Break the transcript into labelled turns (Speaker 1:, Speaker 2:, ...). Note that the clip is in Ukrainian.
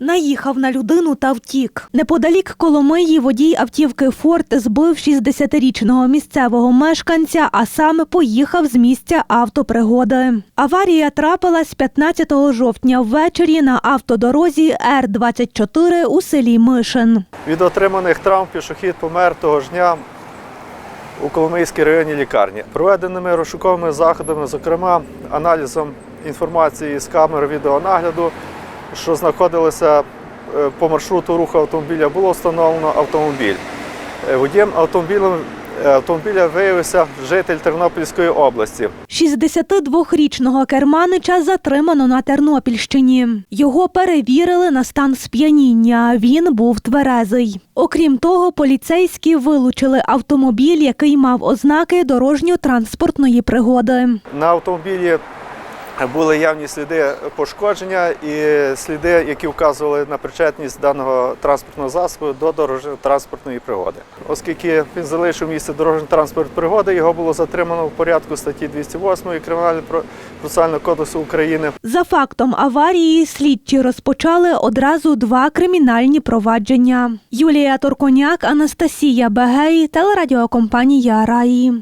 Speaker 1: Наїхав на людину та втік. Неподалік Коломиї водій автівки Форд збив 60-річного місцевого мешканця, а саме поїхав з місця автопригоди. Аварія трапилась 15 жовтня ввечері на автодорозі Р-24 у селі Мишин.
Speaker 2: Від отриманих травм пішохід помер того ж дня у Коломийській районній лікарні. Проведеними розшуковими заходами, зокрема аналізом інформації з камер відеонагляду, що знаходилися е, по маршруту руху автомобіля, було встановлено автомобіль. Е, Водієм автомобіля, автомобіля виявився житель Тернопільської області.
Speaker 1: 62-річного керманича затримано на Тернопільщині. Його перевірили на стан сп'яніння. Він був тверезий. Окрім того, поліцейські вилучили автомобіль, який мав ознаки дорожньо-транспортної пригоди.
Speaker 2: На автомобілі були явні сліди пошкодження і сліди, які вказували на причетність даного транспортного засобу до дорожньо-транспортної пригоди. Оскільки він залишив місце дорожньо-транспортної пригоди, його було затримано в порядку статті 208 Кримінального процесуального кодексу України.
Speaker 1: За фактом аварії слідчі розпочали одразу два кримінальні провадження. Юлія Торконяк, Анастасія Бегей, телерадіокомпанія Раї.